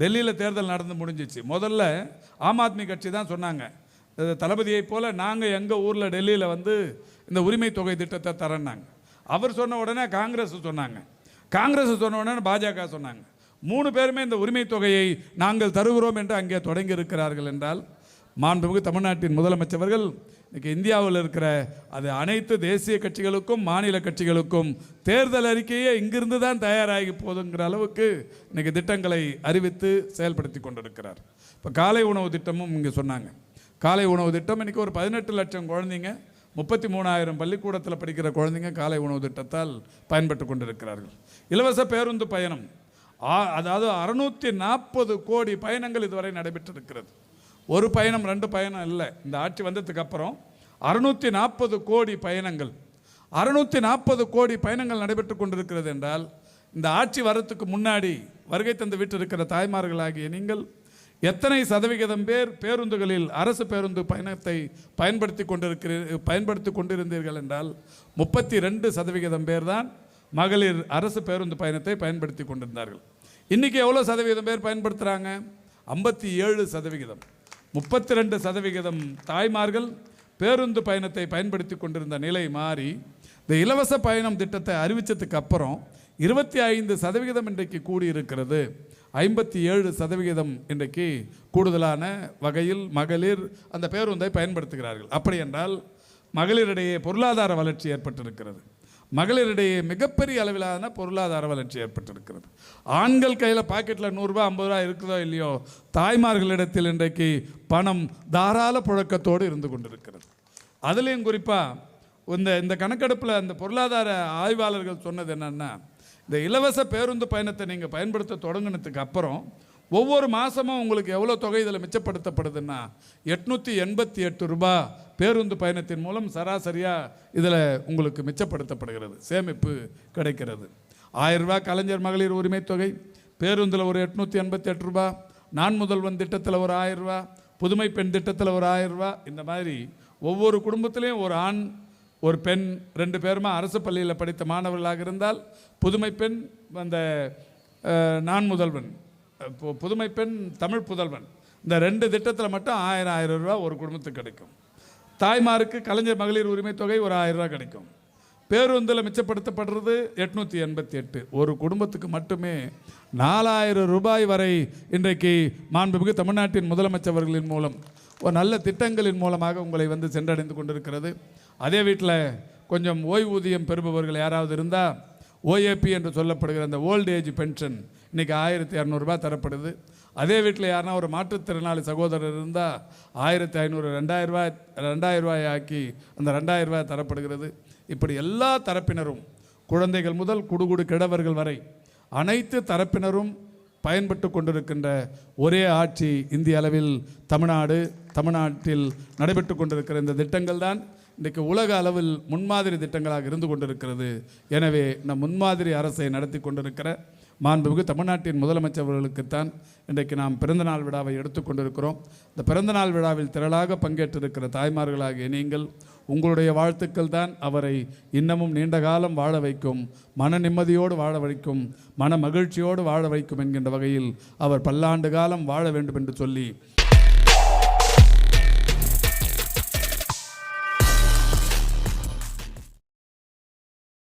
டெல்லியில் தேர்தல் நடந்து முடிஞ்சிச்சு. முதல்ல ஆம் ஆத்மி கட்சி தான் சொன்னாங்க. தளபதியைப் போல் நாங்கள் எங்கள் ஊரில் டெல்லியில் வந்து இந்த உரிமை தொகை திட்டத்தை தரேன்னாங்க. அவர் சொன்ன உடனே காங்கிரஸ் சொன்னாங்க. காங்கிரஸ் சொன்ன உடனே பாஜக சொன்னாங்க. மூணு பேருமே இந்த உரிமை தொகையை நாங்கள் தருகிறோம் என்று அங்கே தொடங்கி இருக்கிறார்கள் என்றால் மாண்புமிகு தமிழ்நாட்டின் முதலமைச்சர்கள் இன்னைக்கு இந்தியாவில் இருக்கிற அது அனைத்து தேசிய கட்சிகளுக்கும் மாநில கட்சிகளுக்கும் தேர்தல் அறிக்கையே இங்கிருந்து தான் தயாராகி போதுங்கிற அளவுக்கு இன்னைக்கு திட்டங்களை அறிவித்து செயல்படுத்தி கொண்டிருக்கிறார். இப்போ காலை உணவு திட்டமும் இங்கே சொன்னாங்க. காலை உணவு திட்டம் இன்னைக்கு ஒரு பதினெட்டு லட்சம் குழந்தைங்க முப்பத்தி மூணாயிரம் பள்ளிக்கூடத்தில் படிக்கிற குழந்தைங்க காலை உணவு திட்டத்தால் பயன்பட்டு கொண்டிருக்கிறார்கள். இலவச பேருந்து பயணம் ஆ- அதாவது அறுநூற்றி நாற்பது கோடி பயணங்கள் இதுவரை நடைபெற்றிருக்கிறது. ஒரு பயணம் ரெண்டு பயணம் இல்லை. இந்த ஆட்சி வந்ததுக்கு அப்புறம் அறுநூற்றி நாற்பது கோடி பயணங்கள். அறுநூற்றி நாற்பது கோடி பயணங்கள் நடைபெற்று கொண்டிருக்கிறது என்றால் இந்த ஆட்சி வரத்துக்கு முன்னாடி வருகை தந்து விட்டிருக்கிற தாய்மார்களாகிய நீங்கள் எத்தனை சதவிகிதம் பேர் பேருந்துகளில் அரசு பேருந்து பயணத்தை பயன்படுத்தி கொண்டிருக்கிற பயன்படுத்தி கொண்டிருந்தீர்கள் என்றால் முப்பத்தி ரெண்டு சதவிகிதம் பேர் தான் மகளிர் அரசு பேருந்து பயணத்தை பயன்படுத்தி கொண்டிருந்தார்கள். இன்றைக்கி எவ்வளோ சதவீதம் பேர் பயன்படுத்துகிறாங்க ஐம்பத்தி ஏழு சதவிகிதம். முப்பத்தி ரெண்டு சதவிகிதம் தாய்மார்கள் பேருந்து பயணத்தை பயன்படுத்தி கொண்டிருந்த நிலை மாறி இந்த இலவச பயணம் திட்டத்தை அறிவித்ததுக்கு அப்புறம் இருபத்தி ஐந்து சதவிகிதம் இன்றைக்கு கூடியிருக்கிறது. ஐம்பத்தி ஏழு சதவிகிதம் இன்றைக்கு கூடுதலான வகையில் மகளிர் அந்த பேருந்தை பயன்படுத்துகிறார்கள். அப்படி என்றால் மகளிரிடையே பொருளாதார வளர்ச்சி ஏற்பட்டிருக்கிறது. மகளிரிடையே மிகப்பெரிய அளவிலான பொருளாதார வளர்ச்சி ஏற்பட்டிருக்கிறது. ஆண்கள் கையில் பாக்கெட்டில் நூறுரூவா ஐம்பது ரூபா இருக்குதோ இல்லையோ தாய்மார்களிடத்தில் இன்றைக்கு பணம் தாராள புழக்கத்தோடு இருந்து கொண்டிருக்கிறது. அதுலேயும் குறிப்பாக இந்த இந்த கணக்கெடுப்பில் அந்த பொருளாதார ஆய்வாளர்கள் சொன்னது என்னென்னா இந்த இலவச பேருந்து பயணத்தை நீங்கள் பயன்படுத்த தொடங்கினதுக்கு அப்புறம் ஒவ்வொரு மாதமும் உங்களுக்கு எவ்வளோ தொகை இதில் மிச்சப்படுத்தப்படுதுன்னா எட்நூற்றி எண்பத்தி எட்டு ரூபாய் பேருந்து பயணத்தின் மூலம் சராசரியாக இதில் உங்களுக்கு மிச்சப்படுத்தப்படுகிறது சேமிப்பு கிடைக்கிறது. ஆயிரம் கலைஞர் மகளிர் உரிமை தொகை பேருந்தில் ஒரு எட்நூற்றி எண்பத்தி எட்டு ரூபா நான் முதல்வன் திட்டத்தில் ஒரு ஆயிரம் புதுமை பெண் திட்டத்தில் ஒரு ஆயிரம் இந்த மாதிரி ஒவ்வொரு குடும்பத்திலையும் ஒரு ஆண் ஒரு பெண் ரெண்டு பேருமா அரசு பள்ளியில் படித்த மாணவர்களாக இருந்தால் புதுமை பெண் அந்த நான் முதல்வன் அஹ், புதுமை பெண் தமிழ் புதல்வன் இந்த ரெண்டு திட்டத்தில் மட்டும் ஆயிரம் ஆயிரம் ரூபா ஒரு குடும்பத்துக்கு கிடைக்கும். தாய்மாருக்கு கலைஞர் மகளிர் உரிமை தொகை ஒரு ஆயிரம் ரூபாய் கிடைக்கும். பேருந்தில் மிச்சப்படுத்தப்படுறது எட்நூற்றி எண்பத்தி எட்டு. ஒரு குடும்பத்துக்கு மட்டுமே நாலாயிரம் ரூபாய் வரை இன்றைக்கு மாண்புமிகு தமிழ்நாட்டின் முதலமைச்சர்களின் மூலம் ஒரு நல்ல திட்டங்களின் மூலமாக உங்களை வந்து சென்றடைந்து கொண்டிருக்கிறது. அதே வீட்டில் கொஞ்சம் ஓய்வூதியம் பெறுபவர்கள் யாராவது இருந்தால் ஓஏபி என்று சொல்லப்படுகிற அந்த ஓல்ட் ஏஜ் பென்ஷன் இன்றைக்கி ஆயிரத்தி இரநூறுபா தரப்படுது. அதே வீட்டில் யாருன்னா ஒரு மாற்றுத்திறனாளி சகோதரர் இருந்தால் ஆயிரத்தி ஐநூறு ரெண்டாயிரம் ரூபாய் ஆக்கி அந்த ரெண்டாயிரம் ரூபாய் தரப்படுகிறது. இப்படி எல்லா தரப்பினரும் குழந்தைகள் முதல் குடுகுடு கிடவர்கள் வரை அனைத்து தரப்பினரும் பயன்பட்டு கொண்டிருக்கின்ற ஒரே ஆட்சி இந்திய அளவில் தமிழ்நாடு தமிழ்நாட்டில் நடைபெற்று கொண்டிருக்கிற இந்த திட்டங்கள் தான் இன்றைக்கு உலக அளவில் முன்மாதிரி திட்டங்களாக இருந்து கொண்டிருக்கிறது. எனவே நம் முன்மாதிரி அரசை நடத்தி கொண்டிருக்கிற மாண்புமிகு தமிழ்நாட்டின் முதலமைச்சர்களுக்குத்தான் இன்றைக்கு நாம் பிறந்தநாள் விழாவை எடுத்துக்கொண்டிருக்கிறோம் இந்த பிறந்தநாள் விழாவில் திரளாக பங்கேற்றிருக்கிற தாய்மார்களாகிய நீங்கள் உங்களுடைய வாழ்த்துக்கள் தான் அவரை இன்னமும் நீண்ட காலம் வாழ வைக்கும் மன நிம்மதியோடு வாழ வைக்கும் மன மகிழ்ச்சியோடு வாழ வைக்கும் என்கின்ற வகையில் அவர் பல்லாண்டு காலம் வாழ வேண்டும் என்று சொல்லி